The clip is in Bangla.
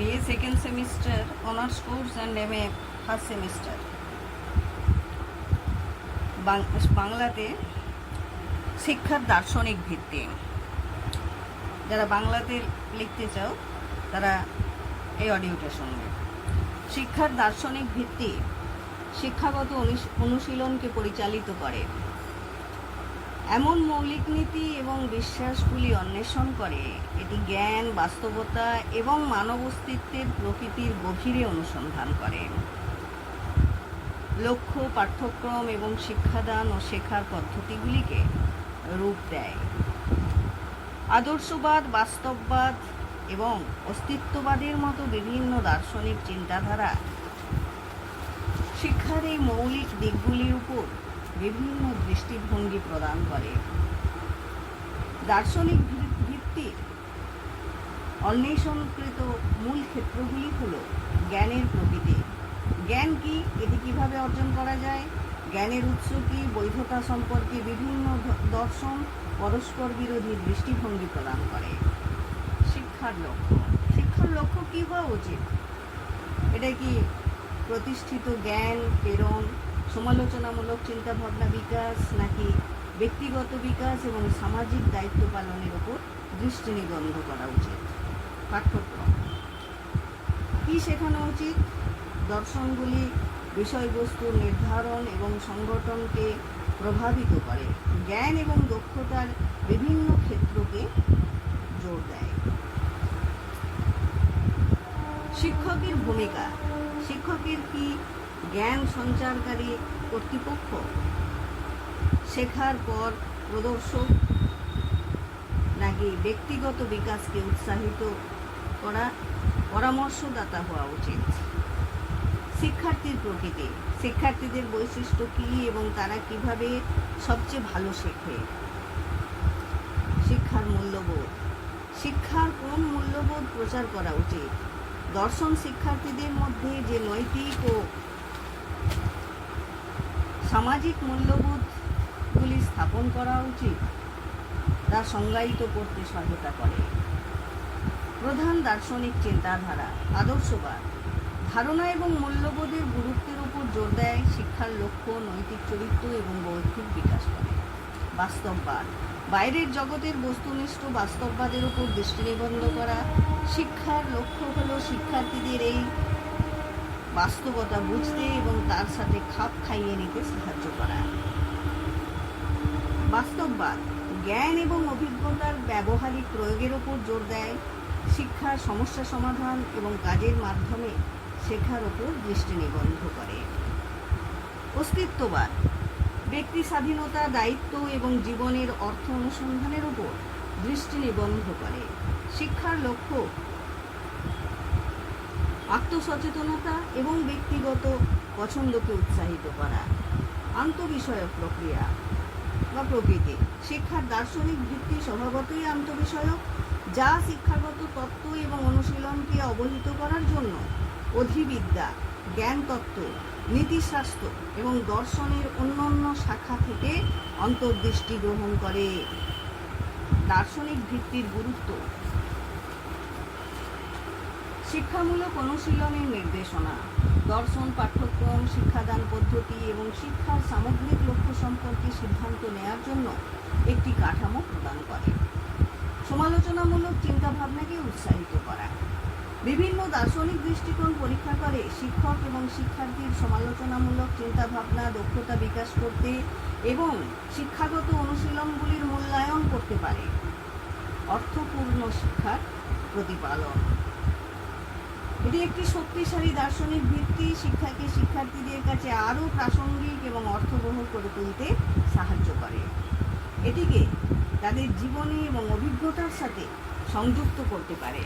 BA second semester honours course and M A first semester. বাংলাতে শিক্ষার দার্শনিক ভিত্তি। যারা বাংলাতে লিখতে চাও, তারা এই অডিওটা শুনবে। শিক্ষার দার্শনিক ভিত্তি শিক্ষাগত অনুশীলনকে পরিচালিত করে। এমন মৌলিক নীতি এবং বিশ্বাসগুলি অন্বেষণ করে, এটি জ্ঞান, বাস্তবতা এবং মানব অস্তিত্বের প্রকৃতির গভীরে অনুসন্ধান করে। লক্ষ্য, পাঠ্যক্রম এবং শিক্ষাদান ও শেখার পদ্ধতিগুলিকে রূপ দেয়। আদর্শবাদ, বাস্তববাদ এবং অস্তিত্ববাদের মতো বিভিন্ন দার্শনিক চিন্তাধারা শিক্ষার এই মৌলিক দিকগুলির উপর বিভিন্ন দৃষ্টিভঙ্গি প্রদান করে। দার্শনিক ভি- ভিত্তির অন্বেষণকৃত মূল ক্ষেত্রগুলি হল জ্ঞানের প্রকৃতি। জ্ঞান কি, এটি কীভাবে অর্জন করা যায়, জ্ঞানের উৎস কি, বৈধতা সম্পর্কে বিভিন্ন দর্শন পরস্পর বিরোধী দৃষ্টিভঙ্গি প্রদান করে। শিক্ষার লক্ষ্য। শিক্ষার লক্ষ্য কি হওয়া উচিত? এটা কি প্রতিষ্ঠিত জ্ঞান, প্রেরণ সমালোচনামূলক চিন্তাভাবনা বিকাশ নাকি ব্যক্তিগত বিকাশ এবং সামাজিক দায়িত্ব পালনের উপর দৃষ্টি নিবন্ধ করা উচিত? পাঠ্যক্রম। কি শেখানো উচিত? দর্শনগুলি বিষয়বস্তু নির্ধারণ এবং সংগঠনকে প্রভাবিত করে। জ্ঞান এবং দক্ষতার বিভিন্ন ক্ষেত্রকে জোর দেয়। শিক্ষকের ভূমিকা। শিক্ষকের কি জ্ঞান সঞ্চারকারী কর্তৃপক্ষ। শেখার পর প্রদর্শক নাকি ব্যক্তিগত বিকাশকে উৎসাহিত করা পরামর্শদাতা হওয়া উচিত। শিক্ষার্থীর প্রকৃতি। শিক্ষার্থীদের বৈশিষ্ট্য কী এবং তারা কীভাবে সবচেয়ে ভালো শেখে? শিক্ষার মূল্যবোধ। শিক্ষার কোন মূল্যবোধ প্রচার করা উচিত? দর্শন শিক্ষার্থীদের মধ্যে যে নৈতিক ও সামাজিক মূল্যবোধগুলি স্থাপন করা উচিত, তা সংজ্ঞায়িত করতে সহায়তা করে। প্রধান দার্শনিক চিন্তাধারা, আদর্শবাদ। ধারণা এবং মূল্যবোধের গুরুত্বের উপর জোর দেয় শিক্ষার লক্ষ্য, নৈতিক চরিত্র এবং বৌদ্ধিক বিকাশ করে। বাস্তববাদ। বাইরের জগতের বস্তুনিষ্ঠ বাস্তববাদের উপর দৃষ্টি নিবন্ধ করা। শিক্ষার লক্ষ্য হলো শিক্ষার্থীদের এই বাস্তবতা বুঝতে এবং তার সাথে খাপ খাইয়ে নিতে সাহায্য করা। বাস্তববাদ, জ্ঞান এবং অভিজ্ঞতার ব্যবহারিক প্রয়োগের উপর জোর দেয়, শিক্ষার সমস্যা সমাধান এবং কাজের মাধ্যমে শেখার উপর দৃষ্টি নিবন্ধ করে। অস্তিত্ববাদ, ব্যক্তি স্বাধীনতা, দায়িত্ব এবং জীবনের অর্থ অনুসন্ধানের উপর দৃষ্টি নিবন্ধ করে। শিক্ষার লক্ষ্য আত্মসচেতনতা এবং ব্যক্তিগত পছন্দকে উৎসাহিত করা। আন্তবিষয়ক প্রক্রিয়া বা প্রকৃতি। শিক্ষার দার্শনিক ভিত্তি স্বভাবতই আন্তবিষয়ক, যা শিক্ষাগত তত্ত্ব এবং অনুশীলনকে অবহিত করার জন্য অধিবিদ্যা জ্ঞান তত্ত্ব নীতিশাস্ত্র এবং দর্শনের অন্যান্য শাখা থেকে অন্তর্দৃষ্টি গ্রহণ করে। দার্শনিক ভিত্তির গুরুত্ব শিক্ষামূলক অনুশীলনের নির্দেশনা, দর্শন, পাঠ্যক্রম, শিক্ষাদান পদ্ধতি এবং শিক্ষার সামগ্রিক লক্ষ্য সম্পর্কে সিদ্ধান্ত নেয়ার জন্য একটি কাঠামো প্রদান করে। সমালোচনামূলক চিন্তাভাবনাকে উৎসাহিত করা। বিভিন্ন দার্শনিক দৃষ্টিকোণ পরীক্ষা করে শিক্ষক এবং শিক্ষার্থীর সমালোচনামূলক চিন্তাভাবনা দক্ষতা বিকাশ করতে এবং শিক্ষাগত অনুশীলনগুলির মূল্যায়ন করতে পারে। অর্থপূর্ণ শিক্ষার প্রতিপালন। এটি একটি শক্তিশালী দার্শনিক ভিত্তি, শিক্ষাকে শিক্ষার্থীদের কাছে আরও প্রাসঙ্গিক এবং অর্থবহ করে তুলতে সাহায্য করে। এটিকে তাদের জীবনে এবং অভিজ্ঞতার সাথে সংযুক্ত করতে পারে।